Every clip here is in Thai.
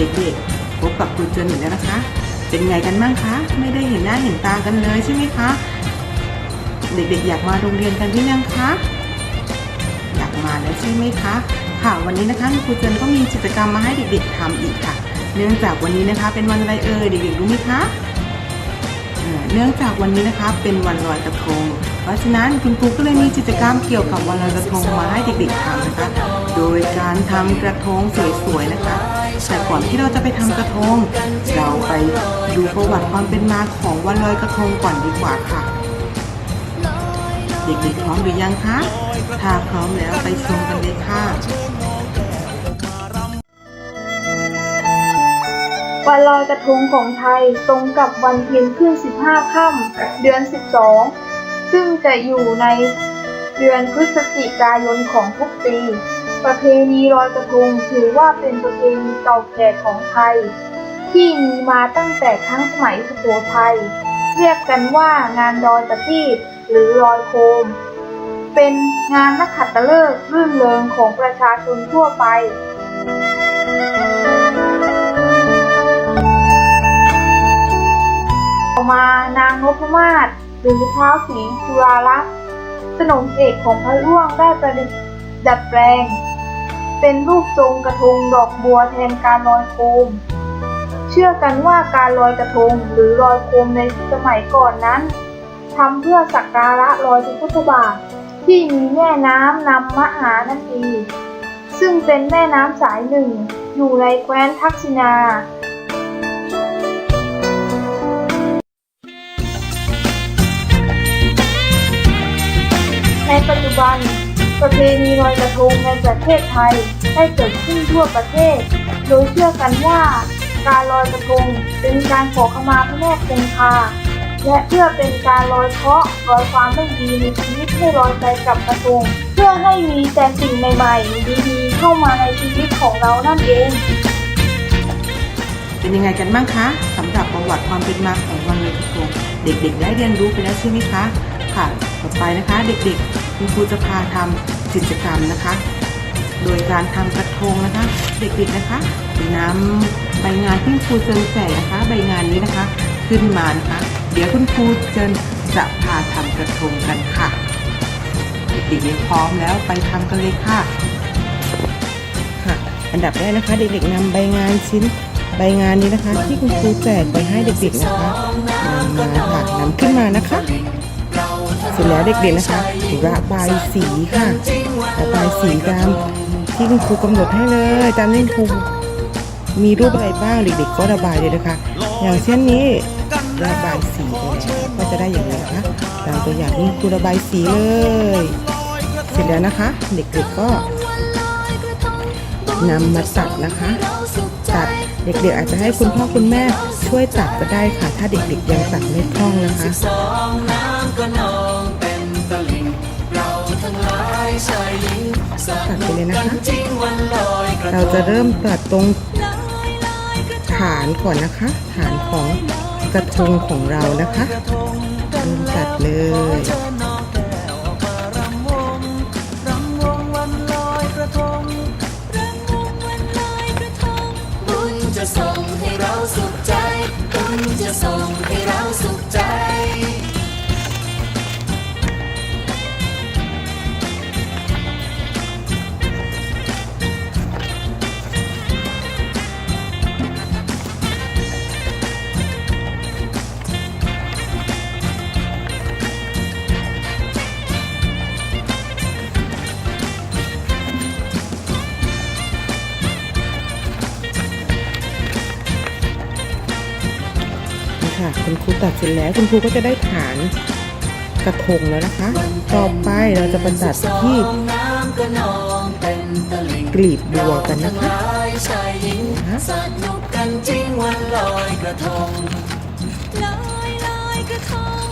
เด็กๆ พบกับครูเจนอีกแล้วนะคะ เป็นไงกันบ้างคะ ไม่ได้เห็นหน้าเห็นตากันเลยใช่ไหมคะ เด็กๆ อยากมาโรงเรียนกันหรือยังคะ อยากมาแล้วใช่ไหมคะ ค่ะวันนี้นะคะครูเจนก็มีกิจกรรมมาให้เด็กๆทำอีกค่ะ เนื่องจากวันนี้นะคะ เป็นวันอะไรเอ่ยเด็กๆรู้ไหมคะเนื่องจากวันนี้นะคะเป็นวันลอยกระทง เพราะฉะนั้นคุณครูก็เลยมีกิจกรรมเกี่ยวกับวันลอยกระทงมาให้เด็กๆทำนะคะ โดยการทำกระทงสวยๆนะคะ แต่ก่อนที่เราจะไปทำกระทง เราไปดูประวัติความเป็นมาของวันลอยกระทงก่อนดีกว่าค่ะ เด็กๆพร้อมหรือยังคะ ถ้าพร้อมแล้วไปชมกันเลยค่ะวันลอยกระทงของไทยตรงกับวันเพ็ญขึ้น 15 ค่ำเดือน 12 ซึ่งจะอยู่ในเดือนพฤศจิกายนของทุกปี ประเพณีลอยกระทงถือว่าเป็นประเพณีเก่าแก่ของไทย ที่มีมาตั้งแต่ครั้งสมัยสุโขทัยเรียกกันว่างานลอยประทีปหรือลอยโคม เป็นงานนักขัตฤกษ์รื่นเริงของประชาชนทั่วไปต่อมานางนพมาศหรือเท้าวศรีจุฬาลักษณ์สนมเอกของพระร่วงได้ประดิษฐ์ดัดแปลง เป็นรูปทรงกระทงดอกบัวแทนการลอยโคม เชื่อกันว่าการลอยกระทงหรือลอยโคมในสมัยก่อนนั้นทำเพื่อสักการะรอยพระพุทธบาทที่มีแม่น้ำนำมหานั่นเองซึ่งเป็นแม่น้ำสายหนึ่งอยู่ในแคว้นทักษิณาในปัจจุบัน ประเพณีลอยกระทงในประเทศไทยได้เกิดขึ้นทั่วประเทศ โดยเชื่อกันว่าการลอยกระทงเป็นการขอขมาพระแม่คงคา และเพื่อเป็นการลอยเคราะห์ลอยความไม่ดีในชีวิตให้ลอยไปกับกระทง เพื่อให้มีแต่สิ่งใหม่ๆดีๆเข้ามาในชีวิตของเรานั่นเอง เป็นยังไงกันบ้างคะสำหรับประวัติความเป็นมาของวันลอยกระทงเด็กๆ ได้เรียนรู้ไปแล้วใช่ไหมคะ ค่ะ ต่อไปนะคะเด็กๆคุณครูจะพาทำกิจกรรมนะคะ โดยการทำกระทงนะคะ เด็กๆนะคะนำใบงานที่ครูเจินแจกนะคะ ใบงานนี้นะคะ ขึ้นมานะคะ เดี๋ยวคุณครูเจินจะพาทำกระทงกันค่ะ เด็กๆพร้อมแล้วไปทำกันเลยค่ะค่ะ อันดับแรกนะคะ เด็กๆนำใบงานชิ้นใบงานนี้นะคะ ที่คุณครูแจกไปให้เด็กๆนะคะนำมาค่ะนำขึ้นมานะคะ เสร็จแล้วเด็กๆนะคะ ระบายสีค่ะ ระบายสีตามที่คุณครูกำหนดให้เลยตามที่คุณครูมีรูปอะไรบ้างเด็กๆก็ระบายเลยนะคะ อย่างเช่นนี้ระบายสีไปแล้วก็จะได้อย่างนี้นะคะตามตัวอย่างที่คุณครูระบายสีเลย เสร็จแล้วนะคะ เด็กๆก็นำมาตัดนะคะ ตัดเด็กๆอาจจะให้คุณพ่อคุณแม่ช่วยตัดก็ได้ค่ะ ถ้าเด็กๆยังตัดไม่คล่องนะคะ ตัดไปนุกเลยนะกันคะจริงวันลอยกระทงเราจะเริ่มตัดตรงฐานก่อนนะคะ ฐานของกระทงของเรานะคะกระทงเริ่มตัดเลยเชิญน้องแก้วออกมารำวงรำวงวันลอยกระทงรำวงวันลอยกระทงบุญจะส่งให้เราสุขใจบุญจะส่งให้เราสุข คุณครูตัดเสร็จแล้ว คุณครูก็จะได้ฐานกระทงแล้วนะคะ ต่อไปเราจะไปตัดที่กลีบบัวกันนะคะชายหญิงนะสนุกกันจริงวันลอยกระทงลอยลอยกระทง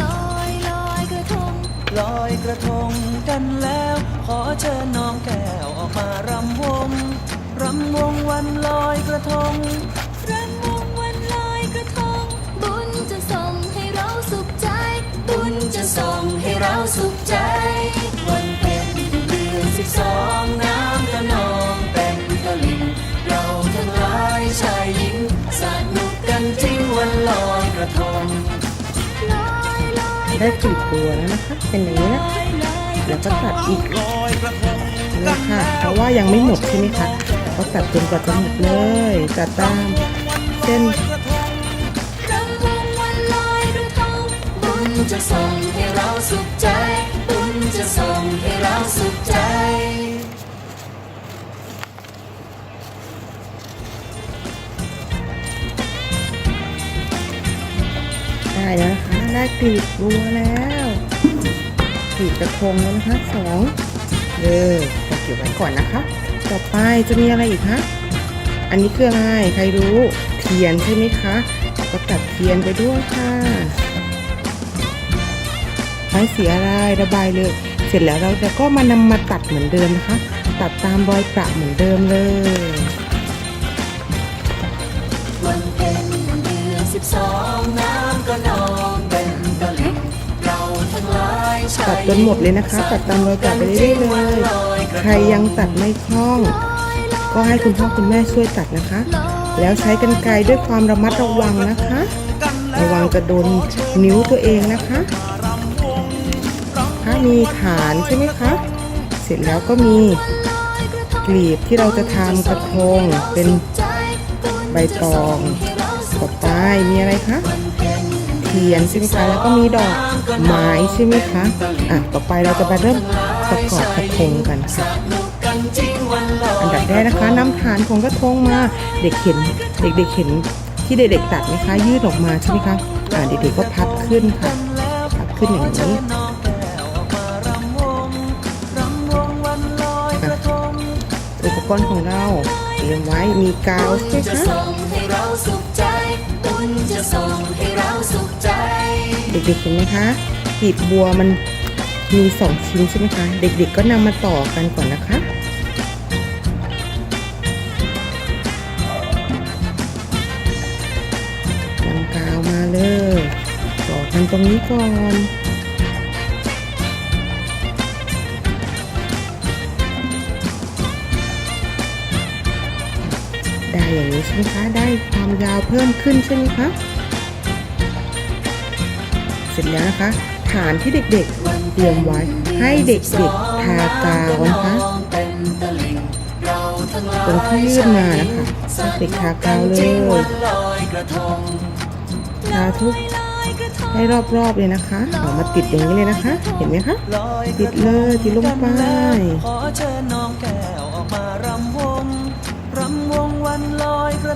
ลอยลอยกระทงลอยกระทงกันแล้ว ขอเชิญน้องแก้วออกมารำวงรำวงวันลอยกระทง เราสุขใจวันเป็นเดือนสิบสองน้ำละนองเป็นตะลิ่งเราทั้งหลายชายหญิงสนุกกันจริวันลอยกระทงได้กี่ตัวแล้วนะคะ เป็นอย่างนี้นะแล้วก็ตัดอีกเลยค่ะ เพราะว่ายังไม่หมดใช่ไหมคะก็ตัดจนกว่าจะหมดเลยตัดตามเส้น จะส่งให้เราสุขใจ บุญจะส่งให้เราสุขใจได้แล้วนะคะได้กลีบบัวแล้วกลีบกระทงแล้วนะคะสองเออเราเก็บไว้ก่อนนะคะ ต่อไปจะมีอะไรอีกคะอันนี้คืออะไรใครรู้เทียนใช่ไหมคะก็ตัดเทียนไปด้วยค่ะ ช้สีอะไรระบายเลย เสร็จแล้วเราจะก็มานำมาตัดเหมือนเดิมนะคะ ตัดตามรอยประเหมือนเดิมเลยวันเพ็ญเดือนสิบสองน้ำก็นองเป็นตะลิ่งเราทั้งหลายชายตัดจนหมดเลยนะคะ ตัดตามรอยประไปเรื่อยๆเลย ใครยังตัดไม่คล่อง ก็ให้คุณพ่อคุณแม่ช่วยตัดนะคะ แล้วใช้กรรไกรด้วยความระมัดระวังนะคะ ระวังจะโดนนิ้วตัวเองนะคะ ถ้ามีฐานใช่ไหมคะเสร็จแล้วก็มีกลีบที่เราจะทำกระทงเป็นใบตองต่อไปมีอะไรคะเทียนใช่ไหมคะแล้วก็มีดอกไม้ใช่ไหมคะอะต่อไปเราจะมาเริ่มประกอบกระทงกันค่ะอยอันดับแรกนะคะนำฐานของกระทงมาเด็กเห็นเด็กๆเห็นที่เด็กๆตัดไหมคะยืดออกมาใช่ไหมคะอ่าเด็กๆก็พับขึ้นค่ะพับขึ้นอย่างนี้ ปกรณ์ของเราเตรียมไว้มีกาวใช่ไหมคะเราสุขใจบุญจะส่งให้เราสุขใจเด็กๆเห็นไหมคะกีบบัวมันมีสองชิ้นใช่ไหมคะ เด็กๆก็นำมาต่อกันก่อนนะคะนำกาวมาเลยต่อกันตรงนี้ก่อน อย่างนี้ใช่ไหมคะ ได้ความยาวเพิ่มขึ้นใช่ไหมคะ เสร็จแล้วนะคะ ฐานที่เด็กๆ เตรียมไว้ให้เด็กๆทากาวนะคะ ตรงที่ยื่นมานะคะเด็กทากาวเลยทาทุกให้รอบๆเลยนะคะเอามาติดอย่างนี้เลยนะคะ เห็นไหมคะ ติดเลยติดลงไป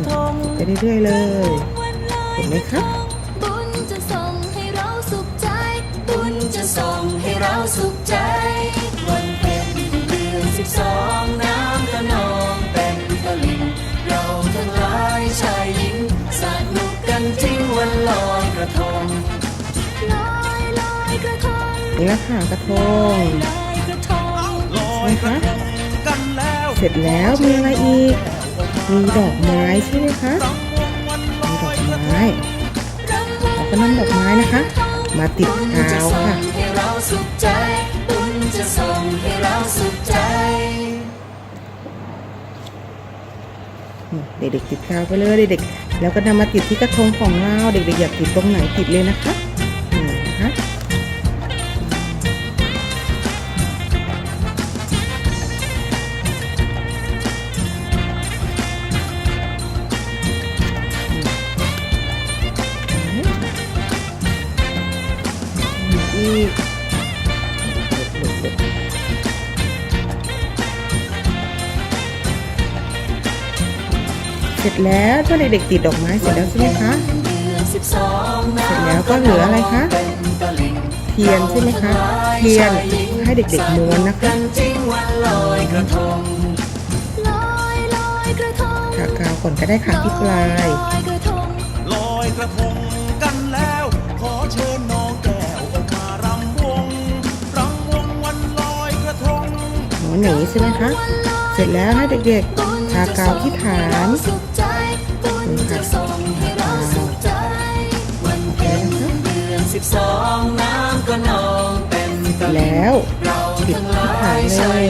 ทงไปเรื่อยๆเลย เห็นไหมคะบุญจะส่งให้เราสุขใจ บุญจะส่งให้เราสุขใจ วันเป็นเดือนสิบสองน้ำก็นองเป็นตะลิ่งเราทั้งหลายชายหญิงสนุกกันจริงวันลอยกระทงลอยลอยกระทงนี่แหละค่ะกระทงลอยกระทงใช่ไหมคะเสร็จแล้วมีอะไรอีก มีดอกไม้ใช่ไหมคะมีดอกไม้เราก็นำดอกไม้นะคะ มาติดกาวค่ะให้เราสุขใจบุญจะเราสุขใจเด็กๆติดกาวไปเลยเด็กๆแล้วก็นำมาติดที่กระทงของเราเด็กๆอยากติดตรงไหนติดเลยนะคะ เสร็จแล้วถ้าเด็กๆติดดอกไม้เสร็จแล้วใช่ไหมคะ เสร็จแล้วก็เหลืออะไรคะเทียนใช่ไหมคะเทียนให้เด็กๆม้วนนะคะจริงวันลอยกากาวก่อนก็ได้ค่ะที่ปลายลอยกระทง หนีใช่ไหมคะ เสร็จแล้วให้เด็กๆทากาวที่ฐานสุขใจบุญจะส่งให้เราวแล้วปิดทั้งหที่ลาฐานเลย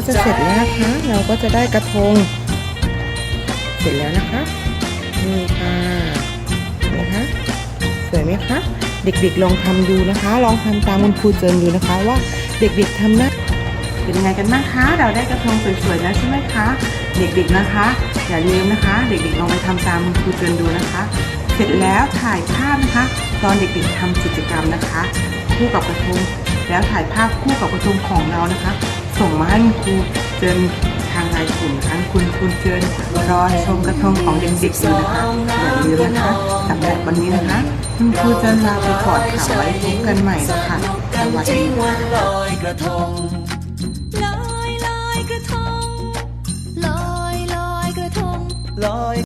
ก็จะเสร็จแล้วนะคะ เราก็จะได้กระทง เสร็จแล้วนะคะ นี่ค่ะนะคะสวยไหมคะ เด็กๆลองทำดูนะคะ ลองทำตามคุณครูเจินดูนะคะ ว่าเด็กๆทำน้าเป็นยังไงกันบ้างคะ เราได้กระทงสวยๆแล้วใช่ไหมคะ เด็กๆนะคะ อย่าลืมนะคะ เด็กๆลองไปทำตามคุณครูเจินดูนะคะ เสร็จแล้วถ่ายภาพนะคะ ตอนเด็กๆทำกิจกรรมนะคะ คู่กับกระทงแล้วถ่ายภาพคู่กับกระทงของเรานะคะ ส่งมาให้คุณครูเจินทางไลน์กลุ่มทั้งคุณคุณเจินรอชมกระทงของเด็กๆอยู่นะคะอย่าลืมนะคะสำหรับวันนี้นะคะคุณครูเจินลาไปก่อนค่ะไว้พบกันใหม่นะคะสวัสดีค่ะ